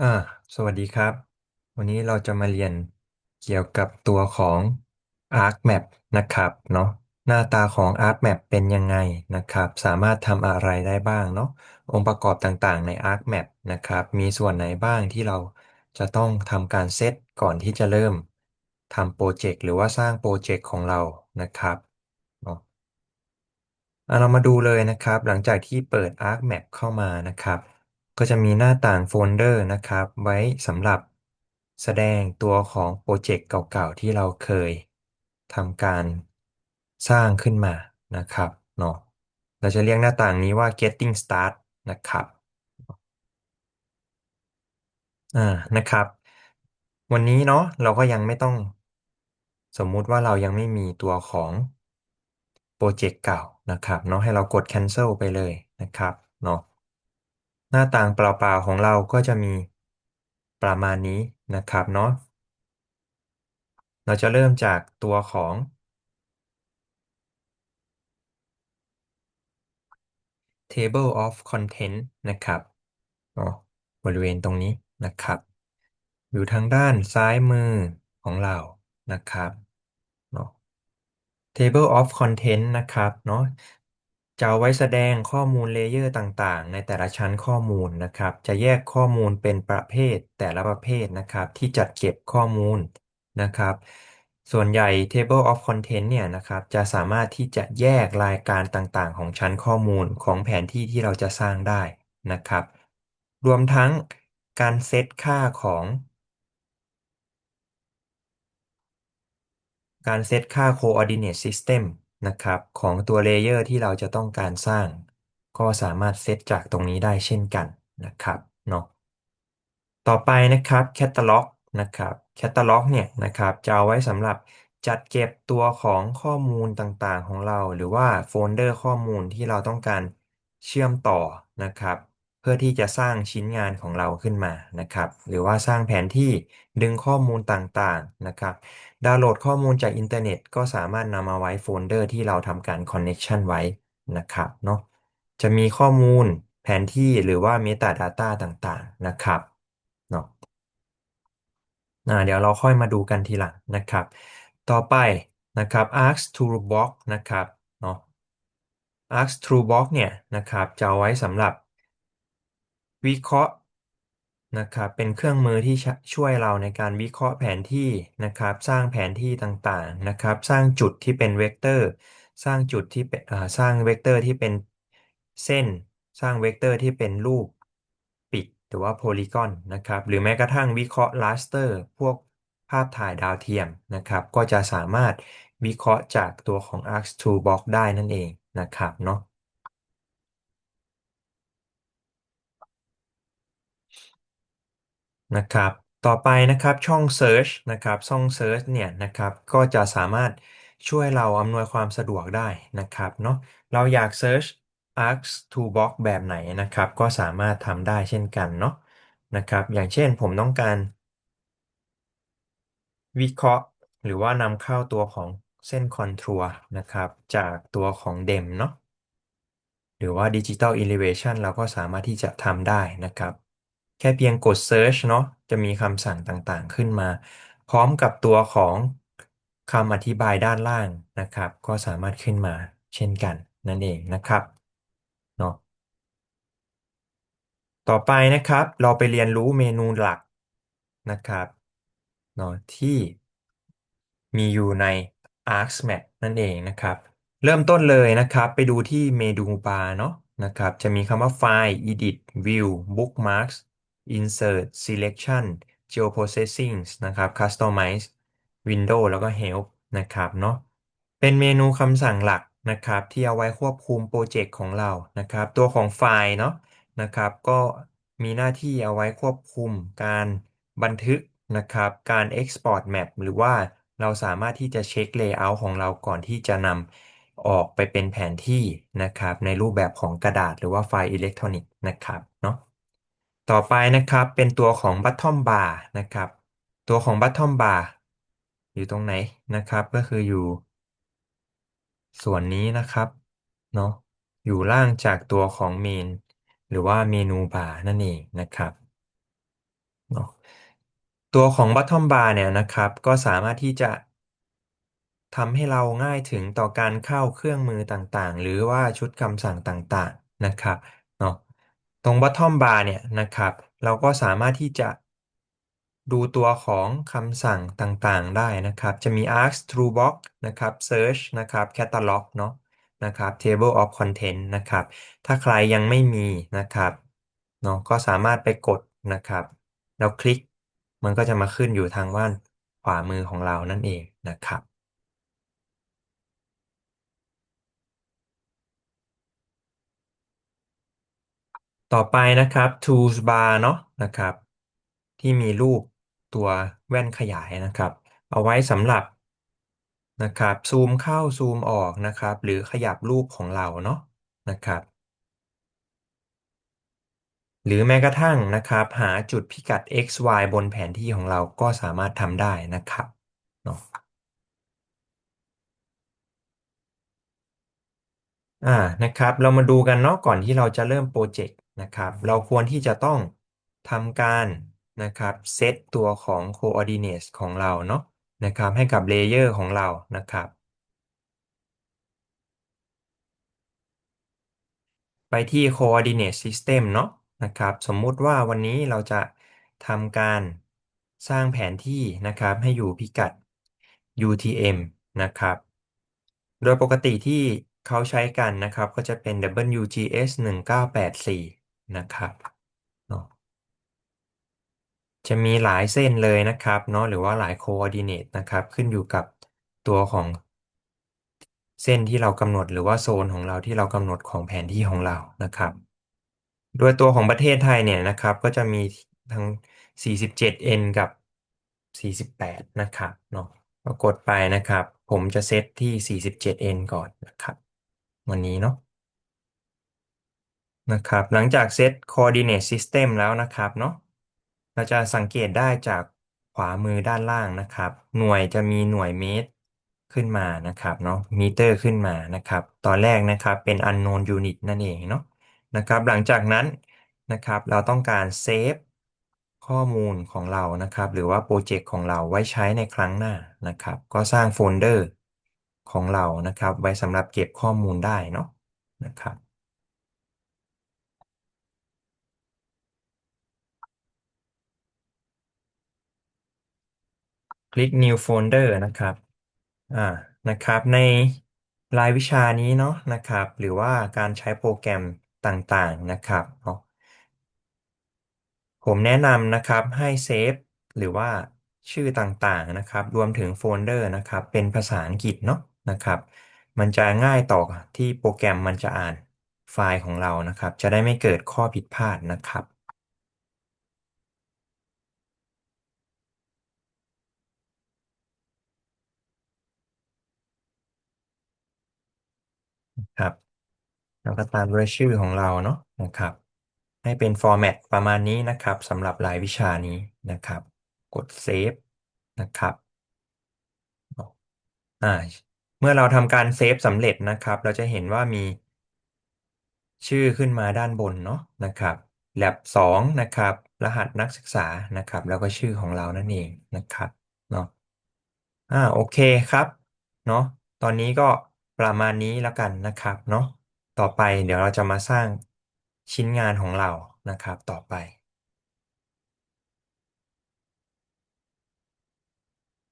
อ่า สวัสดีครับ วันนี้เราจะมาเรียนเกี่ยวกับตัวของ ArcMap นะครับเนาะ หน้าตาของ ArcMap เป็นยังไงนะครับ สามารถทำอะไรได้บ้างเนาะ องค์ประกอบต่างๆใน ArcMap นะครับ มีส่วนไหนบ้างที่เราจะต้องทำการเซตก่อนที่จะเริ่มทำโปรเจกต์หรือว่าสร้างโปรเจกต์ของเรานะครับเนาะอะเรามาดูเลยนะครับ หลังจากที่เปิด ArcMap เข้ามานะครับ ก็จะมีหน้าต่างโฟลเดอร์นะครับ ไว้สำหรับแสดงตัวของโปรเจกต์เก่าๆ ที่เราเคยทำการสร้างขึ้นมานะครับเนาะเราจะเรียกหน้าต่างนี้ว่า Getting Start นะครับอ่านะครับ วันนี้เนาะเราก็ยังไม่ต้อง สมมุติว่าเรายังไม่มีตัวของโปรเจกต์เก่านะครับเนาะให้เรากด cancel ไปเลยนะครับเนาะ หน้าต่างเปล่า ๆ ของเราก็จะมี ประมาณนี้นะครับเนาะ เราจะเริ่มจากตัวของ Table of Content นะครับบริเวณตรงนี้นะครับ อยู่ทางด้านซ้ายมือของเรานะครับเนาะ Table of Content นะครับเนาะ จะเอาไว้แสดงข้อมูลเลเยอร์ต่าง ๆ ในแต่ละชั้นข้อมูลนะครับ จะแยกข้อมูลเป็นประเภทแต่ละประเภทนะครับ ที่จัดเก็บข้อมูลนะครับ ส่วนใหญ่ Table of Content เนี่ยนะครับ จะสามารถที่จะแยกรายการต่างๆ ของชั้นข้อมูลของแผนที่ที่เราจะสร้างได้นะครับ รวมทั้งการเซตค่าของ การเซตค่า coordinate system นะครับ ของตัวเลเยอร์ที่เราจะต้องการสร้าง ก็สามารถเซตจากตรงนี้ได้เช่นกันนะครับเนาะต่อไปนะครับแคตตาล็อกนะครับแคตตาล็อกเนี่ยนะครับจะเอาไว้สำหรับจัดเก็บตัวของข้อมูลต่างๆของเรา หรือว่าโฟลเดอร์ข้อมูลที่เราต้องการเชื่อมต่อนะครับ เพื่อที่จะสร้างชิ้นงานของเราขึ้นมานะครับ หรือว่าสร้างแผนที่ดึงข้อมูลต่างๆนะครับ ดาวน์โหลดข้อมูลจากอินเทอร์เน็ต ก็สามารถนำมาไว้โฟลเดอร์ที่เราทำการคอนเน็กชันไว้นะครับเนาะจะมีข้อมูลแผนที่หรือว่า Metadata ต่างๆนะครับเนาะอ่าเดี๋ยวเราค่อยมาดูกันทีหลังนะครับ ต่อไปนะครับ Arcs Toolbox นะครับเนาะ Arcs Toolbox เนี่ยนะครับจะเอาไว้สำหรับ วิเคราะห์นะครับเป็นเครื่องมือที่ชช่วยเราในการวิเคราะห์แผนที่นะครับ สร้างแผนที่ต่างๆนะครับ สร้างจุดที่เป็นเวกเตอร์ สร้างจุดที่เป็นสร้างเวกเตอร์ที่เป็นเส้น สร้างเวกเตอร์ที่เป็นรูปปิดหรือว่าโพลีกอนนะครับ หรือแม้กระทั่งวิเคราะห์ราสเตอร์พวกภาพถ่ายดาวเทียมนะครับ ก็จะสามารถวิเคราะห์จากตัวของ Arcs Toolbox ได้นั่นเองนะครับเนาะ นะครับ ต่อไปนะครับช่อง Search นะครับช่อง Search เนี่ยนะครับก็จะสามารถช่วยเราอำนวยความสะดวกได้นะครับเนาะเราอยาก Search Arcs Toolbox แบบไหนนะครับ ก็สามารถทำได้เช่นกันเนาะนะครับอย่างเช่นผมต้องการ วิเคราะห์หรือว่านำเข้าตัวของเส้นคอนทัวร์นะครับ จากตัวของเดมเนาะหรือว่า Digital Elevation เราก็สามารถที่จะทำได้นะครับ แค่เพียงกด Search เนาะจะมีคำสั่งต่างๆ ขึ้นมา พร้อมกับตัวของคำอธิบายด้านล่างนะครับ ก็สามารถขึ้นมาเช่นกันนั่นเองนะครับเนาะต่อไปนะครับเราไปเรียนรู้เมนูหลักนะครับเนาะที่มีอยู่ใน ArcMap นั่นเองนะครับ เริ่มต้นเลยนะครับ ไปดูที่เมนูบาร์เนาะนะครับ จะมีคำว่าไฟล์ Edit View Bookmarks Insert Selection Geoprocessing นะครับ Customize Window แล้วก็ Help นะครับเนาะเป็นเมนูคำสั่งหลักนะครับที่เอาไว้ควบคุมโปรเจกต์ของเรานะครับ ตัวของไฟล์เนาะนะครับ ก็มีหน้าที่เอาไว้ควบคุมการบันทึกนะครับ การ Export Map หรือว่าเราสามารถที่จะเช็ค Layout ของเราก่อนที่จะนำออกไปเป็นแผนที่นะครับ ในรูปแบบของกระดาษหรือว่าไฟล์อิเล็กทรอนิกส์นะครับ ต่อไปนะครับเป็นตัวของ Bottom Bar นะครับ ตัวของ Bottom Bar อยู่ตรงไหนนะครับก็คืออยู่ ส่วนนี้นะครับเนาะอยู่ล่างจากตัวของเมนหรือว่าเมนูบาร์นั่นเองนะครับเนาะตัวของ bottom bar เนี่ยนะครับ ก็สามารถที่จะทำให้เราง่ายถึงต่อการเข้าเครื่องมือต่างๆ หรือว่าชุดคำสั่งต่างๆนะครับ ตรง bottom bar เนี่ยนะครับ เราก็สามารถที่จะดูตัวของคำสั่งต่างๆได้นะครับ จะมี ask toolbox นะครับ search นะครับ catalog เนาะนะครับ table of content นะครับ ถ้าใครยังไม่มีนะครับเนาะก็สามารถไปกดนะครับ แล้วคลิกมันก็จะมาขึ้นอยู่ทางด้านขวามือของเรานั่นเองนะครับ ต่อไปนะครับ tools bar เนาะนะครับ ที่มีรูปตัวแว่นขยายนะครับ เอาไว้สำหรับนะครับซูมเข้าซูมออกนะครับ หรือขยับรูปของเราเนาะนะครับ หรือแม้กระทั่งนะครับ หาจุดพิกัด x y บนแผนที่ของเราก็สามารถทำได้นะครับเนาะอ่านะครับ เรามาดูกันเนาะก่อนที่เราจะเริ่มโปรเจกต์ นะครับ เราควรที่จะต้องทำการนะครับเซตตัวของ coordinates ของเราเนาะนะครับให้กับเลเยอร์ของเรานะครับ ไปที่ coordinate system เนาะนะครับสมมุติว่าวันนี้เราจะทำการสร้างแผนที่นะครับให้อยู่พิกัด UTM นะครับ โดยปกติที่เขาใช้กันนะครับก็จะเป็น WGS ห นะครับเนาะจะมีหลายเส้นเลยนะครับเนาะหรือว่าหลาย coordinate นะครับขึ้นอยู่กับตัวของเส้นที่เรากำหนดหรือว่าโซนของเราที่เรากำหนดของแผนที่ของเรานะครับ โดยตัวของประเทศไทยเนี่ยนะครับก็จะมีทั้ง 47N กับ 48 นะครับเนาะก็กดไปนะครับ ผมจะเซตที่ 47N ก่อนนะครับ วันนี้เนาะ นะครับ หลังจากเซต coordinate system แล้วนะครับเนาะเราจะสังเกตได้จากขวามือด้านล่างนะครับ หน่วยจะมีหน่วยเมตรขึ้นมานะครับเนาะมิเตอร์ขึ้นมานะครับ ตอนแรกนะครับเป็น unknown unit นั่นเองเนาะนะครับ หลังจากนั้นนะครับเราต้องการเซฟข้อมูลของเรานะครับ หรือว่าโปรเจกต์ของเราไว้ใช้ในครั้งหน้านะครับ ก็สร้างโฟลเดอร์ของเรานะครับ ไว้สำหรับเก็บข้อมูลได้เนาะนะครับ คลิก New Folder นะครับอ่านะครับ ในรายวิชานี้เนาะนะครับ หรือว่าการใช้โปรแกรมต่างๆนะครับเนาะผมแนะนำนะครับให้เซฟหรือว่าชื่อต่างๆนะครับ รวมถึงโฟลเดอร์นะครับ เป็นภาษาอังกฤษเนาะนะครับ มันจะง่ายต่อที่โปรแกรมมันจะอ่านไฟล์ของเรานะครับ จะได้ไม่เกิดข้อผิดพลาดนะครับ ครับแล้วก็ตามด้วยชื่อของเราเนาะนะครับ ให้เป็นฟอร์แมตประมาณนี้นะครับสำหรับรายวิชานี้นะครับ กดเซฟนะครับอ่าเมื่อเราทำการเซฟสำเร็จนะครับ เราจะเห็นว่ามีชื่อขึ้นมาด้านบนเนาะนะครับ lab สองนะครับ รหัสนักศึกษานะครับ แล้วก็ชื่อของเรานั่นเองนะครับเนาะอ่าโอเคครับเนาะตอนนี้ก็ ประมาณนี้แล้วกันนะครับเนาะ ต่อไปเดี๋ยวเราจะมาสร้างชิ้นงานของเรานะครับ ต่อไป